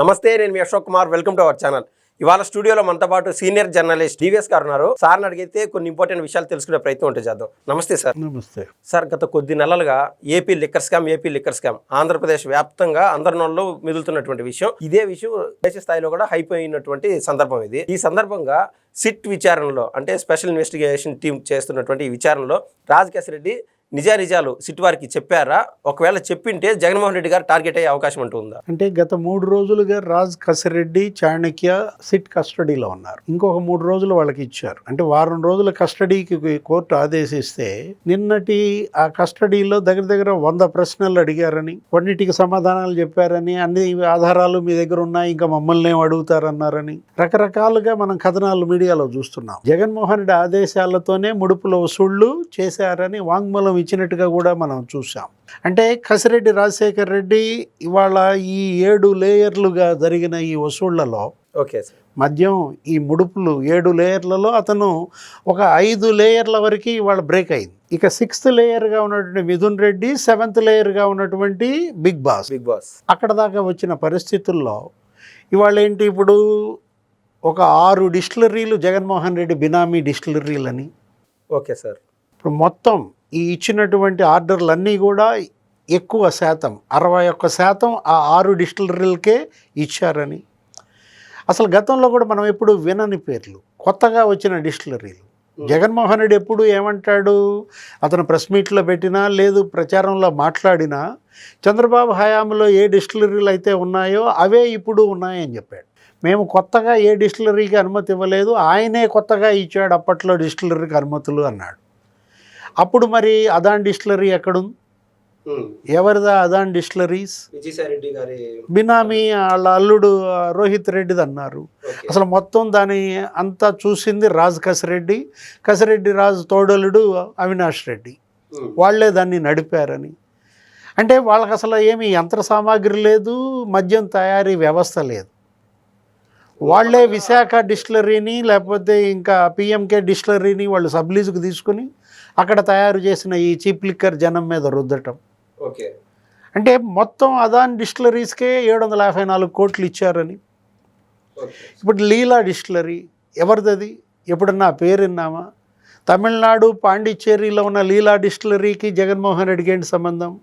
నమస్తే నేను మీ Ashok Kumar. Welcome to our channel ఇవాళ స్టూడియోలో మనతో పాటు సీనియర్ జర్నలిస్ట్ డివిఎస్ గారు ఉన్నారు. సార్ని అడిగితే కొన్ని ఇంపార్టెంట్ విషయాలు తెలుసుకునే ప్రయత్నం ఉంటే చేద్దాం. నమస్తే సార్. నమస్తే. సార్ గత కొద్ది నెలలుగా AP liquor scam AP liquor scam Andhra Pradesh వ్యాప్తంగా అందరి నోళ్ళు మిగులుతున్నటువంటి విషయం. ఇదే విషయం దేశ స్థాయిలో కూడా హైప్ అయినటువంటి సందర్భం ఇది. ఈ సందర్భంగా సిట్ విచారణలో అంటే స్పెషల్ ఇన్వెస్టిగేషన్ టీం చేస్తున్నటువంటి ఈ విచారణలో రాజకేశ్ రెడ్డి నిజానిజాలు సిట్ వారికి చెప్పారా? ఒకవేళ చెప్పింటే జగన్మోహన్ రెడ్డి గారు టార్గెట్ అయ్యే అవకాశం ఉంటుందా అంటే గత మూడు రోజులుగా రాజ్ కసిరెడ్డి చాణక్య సిట్ కస్టడీలో ఉన్నారు. ఇంకొక మూడు రోజులు వాళ్ళకి ఇచ్చారు. అంటే వారం రోజుల కస్టడీకి కోర్టు ఆదేశిస్తే నిన్నటి ఆ కస్టడీలో దగ్గర దగ్గర వంద ప్రశ్నలు అడిగారని కొన్నిటికి సమాధానాలు చెప్పారని అన్ని ఆధారాలు మీ దగ్గర ఉన్నాయి ఇంకా మమ్మల్ని అడుగుతారన్నారని రకరకాలుగా మనం కథనాలు మీడియాలో చూస్తున్నాం. జగన్మోహన్ రెడ్డి ఆదేశాలతోనే ముడుపుల వసూళ్ళు చేశారని వాంగ్మూలం ఇచ్చినట్టుగా కూడా మనం చూసాం అంటే కసిరెడ్డి రాజశేఖర్ రెడ్డి ఇవాళ ఈ ఏడు లేయర్లుగా జరిగిన ఈ వసూళ్ళలో ఓకే సార్. మద్యం ఈ ముడుపులు ఏడు లేయర్లలో అతను ఒక ఐదు లేయర్ల వరకు ఇవాళ బ్రేక్ అయింది. ఇక సిక్స్త్ లేయర్గా ఉన్నటువంటి మిథున్ రెడ్డి సెవెంత్ లేయర్గా ఉన్నటువంటి బిగ్ బాస్. Big boss. అక్కడ దాకా వచ్చిన పరిస్థితుల్లో ఇవాళ ఏంటి ఇప్పుడు ఒక ఆరు డిస్టిలరీలు జగన్మోహన్ రెడ్డి బినామీ డిస్టిలరీలని ఓకే సార్. ఇప్పుడు మొత్తం ఈ ఇచ్చినటువంటి ఆర్డర్లన్నీ కూడా ఎక్కువ శాతం అరవై ఒక్క శాతం ఆ ఆరు డిస్టిలరీలకే ఇచ్చారని. అసలు గతంలో కూడా మనం ఎప్పుడు వినని పేర్లు కొత్తగా వచ్చిన డిస్టిలరీలు. జగన్మోహన్ రెడ్డి ఎప్పుడు ఏమంటాడు? అతను ప్రెస్ మీట్లో పెట్టినా లేదు ప్రచారంలో మాట్లాడినా చంద్రబాబు హయాంలో ఏ డిస్టిలరీలు అయితే ఉన్నాయో అవే ఇప్పుడు ఉన్నాయని చెప్పాడు. మేము కొత్తగా ఏ డిస్టిలరీకి అనుమతి ఇవ్వలేదు ఆయనే కొత్తగా ఇచ్చాడు అప్పట్లో డిస్టిలరీకి అనుమతులు అన్నాడు. అప్పుడు మరి అదాన్ డిస్టిలరీ ఎక్కడుంది? ఎవరిదా అదాన్ డిస్టిలరీస్? గారి బినామీ వాళ్ళ అల్లుడు రోహిత్ రెడ్డిది అన్నారు. అసలు మొత్తం దాని అంతా చూసింది రాజ్ కసిరెడ్డి. కసిరెడ్డి రాజు తోడలుడు అవినాష్ రెడ్డి. వాళ్ళే దాన్ని నడిపారని. అంటే వాళ్ళకి అసలు ఏమి యంత్ర సామాగ్రి లేదు మద్యం తయారీ వ్యవస్థ లేదు. వాళ్ళే విశాఖ డిస్టిలరీని లేకపోతే ఇంకా పిఎంకే డిస్టిలరీని వాళ్ళు సబ్లీజుకు తీసుకుని అక్కడ తయారు చేసిన ఈ చీప్ లిక్కర్ జనం మీద రుద్దటం. ఓకే. అంటే మొత్తం అదాన్ డిస్టిలరీస్కే ఏడు వందల యాభై నాలుగు కోట్లు ఇచ్చారని. ఇప్పుడు లీలా డిస్టిలరీ ఎవరిదది? ఎప్పుడన్నా ఆ పేరు విన్నామా తమిళనాడు పాండిచ్చేరిలో ఉన్న లీలా డిస్టిలరీకి జగన్మోహన్ రెడ్డికి ఏంటి సంబంధం?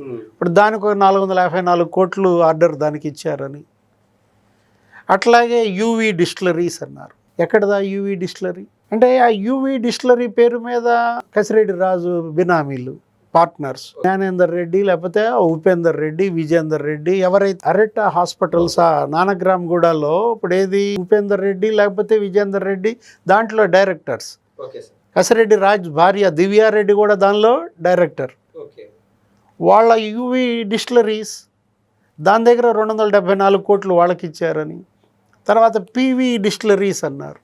ఇప్పుడు దానికి ఒక నాలుగు వందల యాభై నాలుగు కోట్లు ఆర్డర్ దానికి ఇచ్చారని. అట్లాగే యూవి డిస్టిలరీస్ అన్నారు. ఎక్కడదా యూవి డిస్టిలరీ? అంటే ఆ యూవి డిస్టిలరీ పేరు మీద కసిరెడ్డి రాజు బినామీలు పార్ట్నర్స్ జ్ఞానేందర్ రెడ్డి లేకపోతే ఉపేందర్ రెడ్డి విజేందర్ రెడ్డి ఎవరైతే అరెట్ట హాస్పిటల్స్ ఆ నానగ్రామ్ గూడలో ఇప్పుడు ఏది ఉపేందర్ రెడ్డి లేకపోతే విజేందర్ రెడ్డి దాంట్లో డైరెక్టర్స్. కసిరెడ్డి రాజ్ భార్య దివ్యారెడ్డి కూడా దానిలో డైరెక్టర్. వాళ్ళ యూవి డిస్టిలరీస్ దాని దగ్గర రెండు వందల డెబ్బై నాలుగు కోట్లు వాళ్ళకి ఇచ్చారని తర్వాత పీవీ డిస్టిలరీస్ అన్నారు.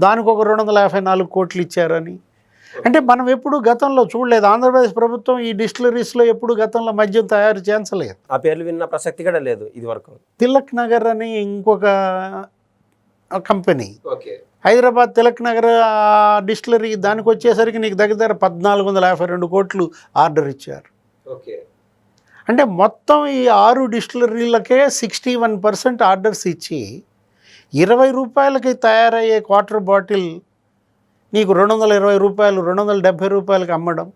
దానికి ఒక రెండు వందల యాభై నాలుగు కోట్లు ఇచ్చారని. అంటే మనం ఎప్పుడు గతంలో చూడలేదు. ఆంధ్రప్రదేశ్ ప్రభుత్వం ఈ డిస్టిలరీస్లో ఎప్పుడు గతంలో మద్యం తయారు చేయించలేదు. ఆ పేర్లు విన్న ప్రసక్తి కూడా లేదు ఇది వరకు తిలక్ నగర్ అని ఇంకొక company. Okay. Hyderabad Tilak Nagar distillery దానికి వచ్చేసరికి నీకు దగ్గర దగ్గర పద్నాలుగు వందల యాభై రెండు కోట్లు ఆర్డర్ ఇచ్చారు. ఓకే. అంటే మొత్తం ఈ ఆరు డిస్టిలరీలకే సిక్స్టీ వన్ పర్సెంట్ ఆర్డర్స్ ఇచ్చి ఇరవై రూపాయలకి తయారయ్యే క్వార్టర్ బాటిల్ నీకు రెండు వందల ఇరవై రూపాయలు రెండు వందల డెబ్భై రూపాయలకి అమ్మడం.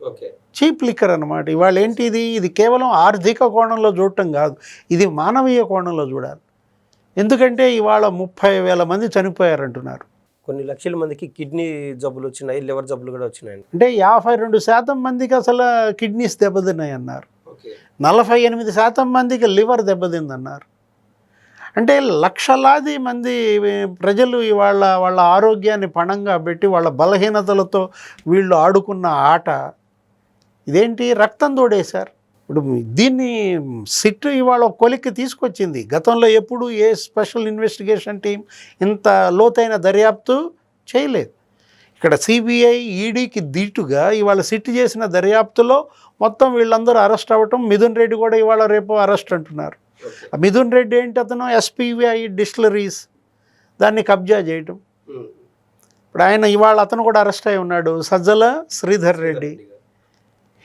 ఓకే. చీప్ లిక్కర్ అనమాట ఇవాళ ఏంటి ఇది ఇది కేవలం ఆర్థిక కోణంలో చూడటం కాదు. ఇది మానవీయ కోణంలో చూడాలి. ఎందుకంటే ఇవాళ ముప్పై వేల మంది చనిపోయారంటున్నారు. కొన్ని లక్షల మందికి కిడ్నీ జబ్బులు వచ్చినాయి లివర్ జబ్బులు కూడా వచ్చినాయి అంటే యాభై రెండు శాతం మందికి అసలు కిడ్నీస్ దెబ్బతిన్నాయి అన్నారు నలభై ఎనిమిది శాతం మందికి లివర్ దెబ్బతిందన్నారు. అంటే లక్షలాది మంది ప్రజలు ఇవాళ వాళ్ళ ఆరోగ్యాన్ని పణంగా పెట్టి వాళ్ళ బలహీనతలతో వీళ్ళు ఆడుకున్న ఆట. ఇదేంటి? రక్తం తోడేశారు ఇప్పుడు దీన్ని సిట్ ఇవాళ కొలిక్కి తీసుకొచ్చింది. గతంలో ఎప్పుడు ఏ స్పెషల్ ఇన్వెస్టిగేషన్ టీం ఇంత లోతైన దర్యాప్తు చేయలేదు. ఇక్కడ సిబిఐ ఈడీకి దీటుగా ఇవాళ సిట్ చేసిన దర్యాప్తులో మొత్తం వీళ్ళందరూ అరెస్ట్ అవ్వటం మిథున్ రెడ్డి కూడా ఇవాళ రేపు అరెస్ట్ అంటున్నారు. మిథున్ రెడ్డి ఏంటి అతను? SPVI distilleries. దాన్ని కబ్జా చేయటం. ఇప్పుడు ఆయన ఇవాళ అతను కూడా అరెస్ట్ అయి ఉన్నాడు. సజ్జల శ్రీధర్ రెడ్డి.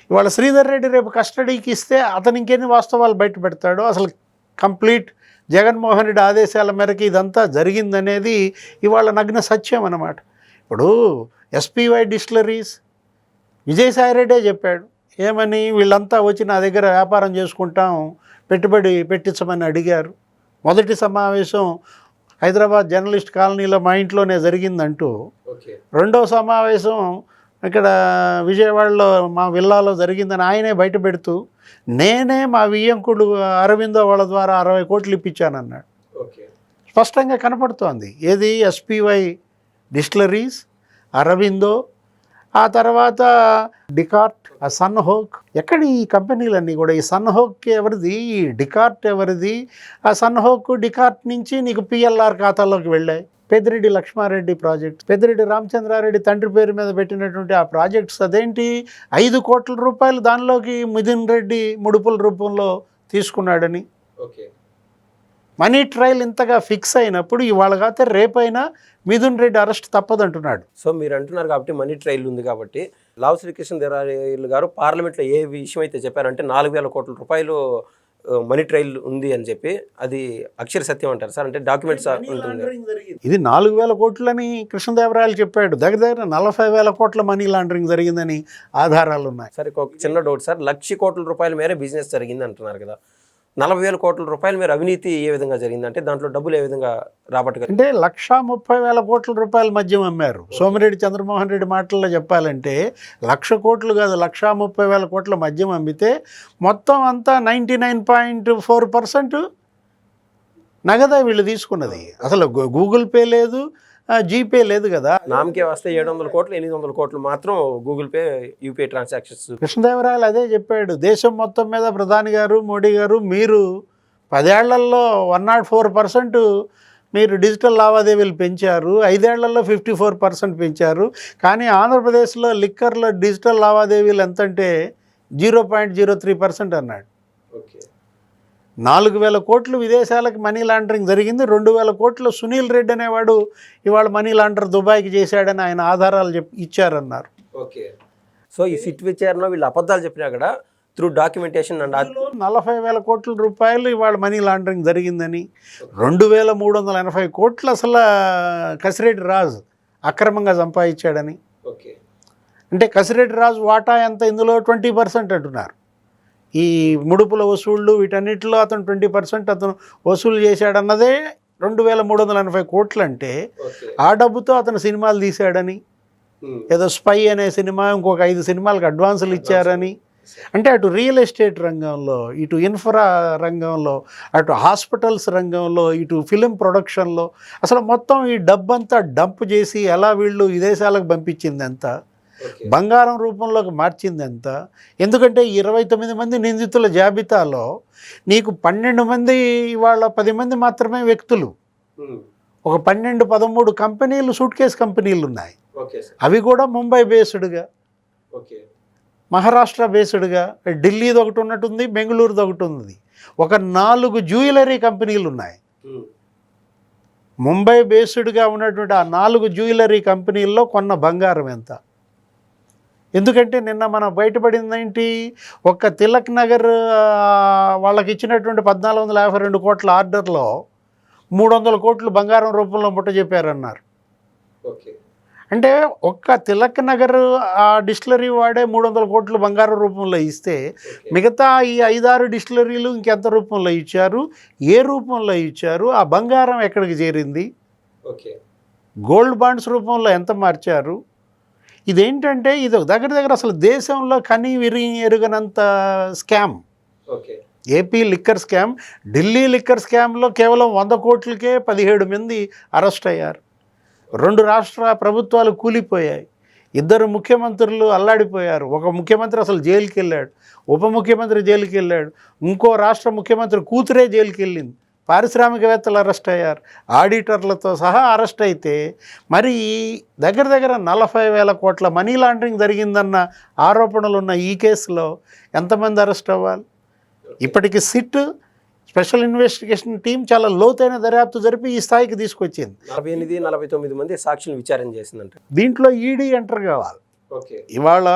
ఇవాళ శ్రీధర్ రెడ్డి రేపు కస్టడీకి ఇస్తే అతను ఇంకెన్ని వాస్తవాలు బయట పెడతాడో అసలు కంప్లీట్ జగన్మోహన్ రెడ్డి ఆదేశాల మేరకు ఇదంతా జరిగిందనేది ఇవాళ నగ్న సత్యం అన్నమాట. ఇప్పుడు ఎస్పీవై డిస్టిలరీస్. విజయసాయిరెడ్డే చెప్పాడు. ఏమని వీళ్ళంతా వచ్చి నా దగ్గర వ్యాపారం చేసుకుంటాం పెట్టుబడి పెట్టించమని అడిగారు. మొదటి సమావేశం హైదరాబాద్ జర్నలిస్ట్ కాలనీలో మా ఇంట్లోనే జరిగిందంటూ రెండో సమావేశం ఇక్కడ విజయవాడలో మా విల్లాలో జరిగిందని ఆయనే బయట పెడుతూ నేనే మా వియ్యంకుడు అరవిందో వాళ్ళ ద్వారా అరవై కోట్లు ఇప్పించానన్నాడు. స్పష్టంగా కనపడుతోంది. ఏది? ఎస్పీవై డిస్టిలరీస్ అరవిందో ఆ తర్వాత డికార్ట్ ఆ సన్ హోక్. ఎక్కడ ఈ కంపెనీలన్నీ కూడా? ఈ సన్ హోక్ ఎవరిది? ఈ డికార్ట్ ఎవరిది? ఆ సన్ హోక్ డికార్ట్ నుంచి నీకు పిఎల్ఆర్ ఖాతాలోకి వెళ్ళాయి. పెద్దిరెడ్డి లక్ష్మారెడ్డి ప్రాజెక్ట్. పెద్దిరెడ్డి రామచంద్రారెడ్డి తండ్రి పేరు మీద పెట్టినటువంటి ఆ ప్రాజెక్ట్స్ అదేంటి? ఐదు కోట్ల రూపాయలు దానిలోకి మిథున్ రెడ్డి ముడుపుల రూపంలో తీసుకున్నాడని. ఓకే. మనీ ట్రయల్ ఇంతగా ఫిక్స్ అయినప్పుడు ఇవాళ కాతే రేపైనా మిథున్ రెడ్డి అరెస్ట్ తప్పదంటున్నాడు. సో మీరు అంటున్నారు కాబట్టి మనీ ట్రయల్ ఉంది కాబట్టి లావు శ్రీకృష్ణ దేవరాయలు గారు పార్లమెంట్లో ఏ విషయం అయితే చెప్పారంటే నాలుగు వేల కోట్ల రూపాయలు మనీ ట్రయల్ ఉంది అని చెప్పి అది అక్షర సత్యం అంటారు సార్. అంటే డాక్యుమెంట్స్ ఉంటుంది. ఇది నాలుగు వేల కోట్లని కృష్ణదేవరాయలు చెప్పాడు. దగ్గర దగ్గర నలభై వేల కోట్ల మనీ లాండరింగ్ జరిగిందని ఆధారాలు ఉన్నాయి. సరే ఒక చిన్న డౌట్ సార్ లక్ష కోట్ల రూపాయల మేర బిజినెస్ జరిగింది అంటున్నారు కదా. నలభై వేల కోట్ల రూపాయలు మీరు అవినీతి ఏ విధంగా జరిగింది అంటే దాంట్లో డబ్బులు ఏ విధంగా రాబట్టగలిగారు? అంటే లక్షా ముప్పై వేల కోట్ల రూపాయల మద్యం అమ్మారు. సోమిరెడ్డి చంద్రమోహన్ రెడ్డి మాటల్లో చెప్పాలంటే లక్ష కోట్లు కాదు లక్షా ముప్పై వేల కోట్ల మద్యం అమ్మితే మొత్తం అంతా ninety nine point four percent నగదా వీళ్ళు తీసుకున్నది. అసలు గూగుల్ పే లేదు జీపే లేదు కదా. నామకే వస్తే ఏడు వందల కోట్లు ఎనిమిది వందల కోట్లు మాత్రం Google Pay UPI transactions Krishnadevarayalu అదే చెప్పాడు దేశం మొత్తం మీద ప్రధాని గారు మోడీ గారు మీరు పదేళ్ళలో వన్ నాట్ ఫోర్ పర్సెంట్ మీరు డిజిటల్ లావాదేవీలు పెంచారు ఐదేళ్ళలో ఫిఫ్టీ ఫోర్ పర్సెంట్ పెంచారు కానీ ఆంధ్రప్రదేశ్లో లిక్కర్లో డిజిటల్ లావాదేవీలు ఎంతంటే zero point zero three percent అన్నాడు. ఓకే. నాలుగు వేల కోట్లు విదేశాలకు మనీ లాండరింగ్ జరిగింది. రెండు వేల కోట్లు సునీల్ రెడ్డి అనేవాడు ఇవాళ మనీ లాండర్ దుబాయ్కి చేశాడని ఆయన ఆధారాలు చెప్ ఇచ్చారన్నారు. ఓకే. సో ఈ సిట్ విచారణలో వీళ్ళు అబద్ధాలు చెప్పినా కూడా త్రూ డాక్యుమెంటేషన్ అండ్ నలభై వేల కోట్ల రూపాయలు ఇవాళ మనీ లాండరింగ్ జరిగిందని. రెండు వేల మూడు వందల ఎనభై కోట్లు అసలు కసిరెడ్డి రాజు అక్రమంగా సంపాదించాడని. ఓకే. అంటే కసిరెడ్డి రాజు వాటా ఎంత? ఇందులో ట్వంటీ పర్సెంట్ అంటున్నారు. ఈ ముడుపుల వసూళ్ళు వీటన్నిటిలో అతను ట్వంటీ పర్సెంట్ అతను వసూలు చేశాడన్నదే రెండు వేల మూడు వందల ఎనభై కోట్లు అంటే ఆ డబ్బుతో అతను సినిమాలు తీశాడని ఏదో స్పై అనే సినిమా ఇంకొక ఐదు సినిమాలకు అడ్వాన్సులు ఇచ్చారని. అంటే అటు రియల్ ఎస్టేట్ రంగంలో ఇటు ఇన్ఫ్రా రంగంలో అటు హాస్పిటల్స్ రంగంలో ఇటు ఫిలిం ప్రొడక్షన్లో అసలు మొత్తం ఈ డబ్బంతా డంప్ చేసి ఎలా వీళ్ళు విదేశాలకు పంపించింది ఎంత ఓకే బంగారం రూపంలోకి మార్చింది ఎంత ఎందుకంటే ఇరవై తొమ్మిది మంది నిందితుల జాబితాలో నీకు పన్నెండు మంది ఇవాళ పది మంది మాత్రమే వ్యక్తులు. ఒక పన్నెండు పదమూడు కంపెనీలు సూట్ కేస్ కంపెనీలు ఉన్నాయి. అవి కూడా ముంబై బేస్డ్గా. మహారాష్ట్ర బేస్డ్గా. ఢిల్లీది ఒకటి ఉన్నట్టుంది బెంగళూరుది ఒకటి ఉంది ఒక నాలుగు జ్యువెలరీ కంపెనీలు ఉన్నాయి. ముంబై బేస్డ్గా ఉన్నటువంటి ఆ నాలుగు జ్యువెలరీ కంపెనీల్లో కొన్న బంగారం ఎంత? ఎందుకంటే నిన్న మనం బయటపడింది ఏంటి ఒక్క తిలక్ నగర్ వాళ్ళకి ఇచ్చినటువంటి పద్నాలుగు వందల యాభై రెండు కోట్ల ఆర్డర్లో మూడు వందల కోట్లు బంగారం రూపంలో ముట్ట చెప్పారన్నారు. ఓకే. అంటే ఒక్క తిలక్ నగర్ ఆ డిస్టిలరీ వాడే మూడు వందల కోట్లు బంగారం రూపంలో ఇస్తే మిగతా ఈ ఐదారు డిస్టిలరీలు ఇంకెంత రూపంలో ఇచ్చారు? ఏ రూపంలో ఇచ్చారు? ఆ బంగారం ఎక్కడికి చేరింది? ఓకే. గోల్డ్ బాండ్స్ రూపంలో ఎంత మార్చారు? ఇదేంటంటే ఇది ఒక దగ్గర దగ్గర అసలు దేశంలో కని విరి ఎరుగనంత scam. Okay. AP liquor scam Delhi liquor స్కామ్లో కేవలం వంద కోట్లకే పదిహేడు మంది అరెస్ట్ అయ్యారు. రెండు రాష్ట్ర ప్రభుత్వాలు కూలిపోయాయి. ఇద్దరు ముఖ్యమంత్రులు అల్లాడిపోయారు. ఒక ముఖ్యమంత్రి అసలు జైలుకి వెళ్ళాడు ఉప ముఖ్యమంత్రి జైలుకి వెళ్ళాడు ఇంకో రాష్ట్ర ముఖ్యమంత్రి కూతురే జైలుకి వెళ్ళింది పారిశ్రామికవేత్తలు అరెస్ట్ అయ్యారు. ఆడిటర్లతో సహా అరెస్ట్ అయితే మరి దగ్గర దగ్గర నలభై వేల కోట్ల మనీ లాండరింగ్ జరిగిందన్న ఆరోపణలు ఉన్న ఈ కేసులో ఎంతమంది అరెస్ట్ అవ్వాలి? ఇప్పటికి సిట్ స్పెషల్ ఇన్వెస్టిగేషన్ టీం చాలా లోతైన దర్యాప్తు జరిపి ఈ స్థాయికి తీసుకొచ్చింది. నలభై ఎనిమిది నలభై తొమ్మిది మంది సాక్షులు విచారణ చేసిందంట. దీంట్లో ఈడీ ఎంటర్ కావాలి. ఓకే. ఇవాళ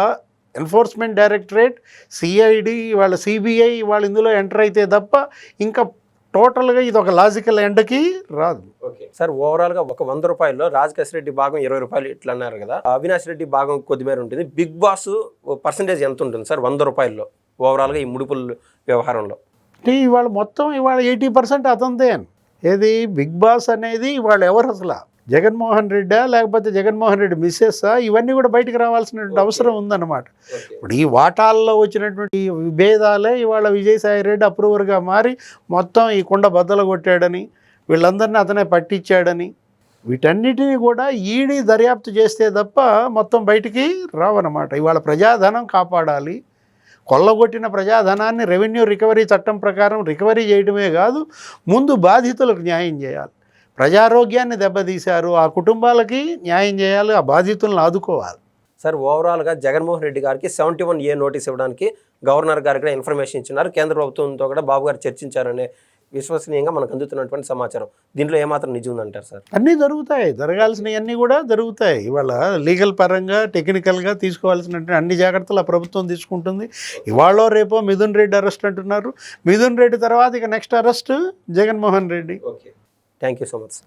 ఎన్ఫోర్స్మెంట్ డైరెక్టరేట్ సిఐడి ఇవాళ సిబిఐ ఇవాళ ఇందులో ఎంటర్ అయితే తప్ప ఇంకా టోటల్గా ఇది ఒక లాజికల్ ఎండకి రాదు. సార్ ఓవరాల్గా ఒక వంద రూపాయల్లో రాజకేశ్ రెడ్డి భాగం ఇరవై రూపాయలు ఇట్లా అన్నారు కదా అవినాష్ రెడ్డి భాగం కొద్దిమేర ఉంటుంది. బిగ్ బాస్ పర్సంటేజ్ ఎంత ఉంటుంది సార్ వంద రూపాయల్లో ఓవరాల్గా ఈ ముడుపుల వ్యవహారంలో? ఇవాళ మొత్తం ఇవాళ ఎయిటీ పర్సెంట్ అతందే ఏది బిగ్ బాస్ అనేది ఇవాళ ఎవరు అసలు జగన్మోహన్ రెడ్డా లేకపోతే జగన్మోహన్ రెడ్డి మిస్సెస్సా ఇవన్నీ కూడా బయటకు రావాల్సినటువంటి అవసరం ఉందన్నమాట. ఇప్పుడు ఈ వాటాల్లో వచ్చినటువంటి విభేదాలే ఇవాళ విజయసాయి రెడ్డి అప్రూవర్గా మారి మొత్తం ఈ కుండ బద్దలు కొట్టాడని వీళ్ళందరినీ అతనే పట్టించాడని వీటన్నిటిని కూడా ఈడీ దర్యాప్తు చేస్తే తప్ప మొత్తం బయటికి రావన్నమాట. ఇవాళ ప్రజాధనం కాపాడాలి. కొల్లగొట్టిన ప్రజాధనాన్ని రెవెన్యూ రికవరీ చట్టం ప్రకారం రికవరీ చేయడమే కాదు ముందు బాధితులకు న్యాయం చేయాలి. ప్రజారోగ్యాన్ని దెబ్బతీశారు. ఆ కుటుంబాలకి న్యాయం చేయాలి ఆ బాధితులను ఆదుకోవాలి. సార్ ఓవరాల్గా జగన్మోహన్ రెడ్డి గారికి సెవెంటీ వన్ ఏ నోటీస్ ఇవ్వడానికి గవర్నర్ గారికి కూడా ఇన్ఫర్మేషన్ ఇచ్చినారు. కేంద్ర ప్రభుత్వంతో కూడా బాబు గారు చర్చించారనే విశ్వసనీయంగా మనకు అందుతున్నటువంటి సమాచారం. దీంట్లో ఏమాత్రం నిజం ఉందంటారు సార్? అన్నీ జరుగుతాయి. జరగాల్సినవన్నీ కూడా జరుగుతాయి. ఇవాళ లీగల్ పరంగా టెక్నికల్గా తీసుకోవాల్సిన అన్ని జాగ్రత్తలు ఆ ప్రభుత్వం తీసుకుంటుంది. ఇవాళ రేపో మిథున్ రెడ్డి అరెస్ట్ అంటున్నారు. మిథున్ రెడ్డి తర్వాత ఇక next arrest Jaganmohan Reddy. Okay. Thank you so much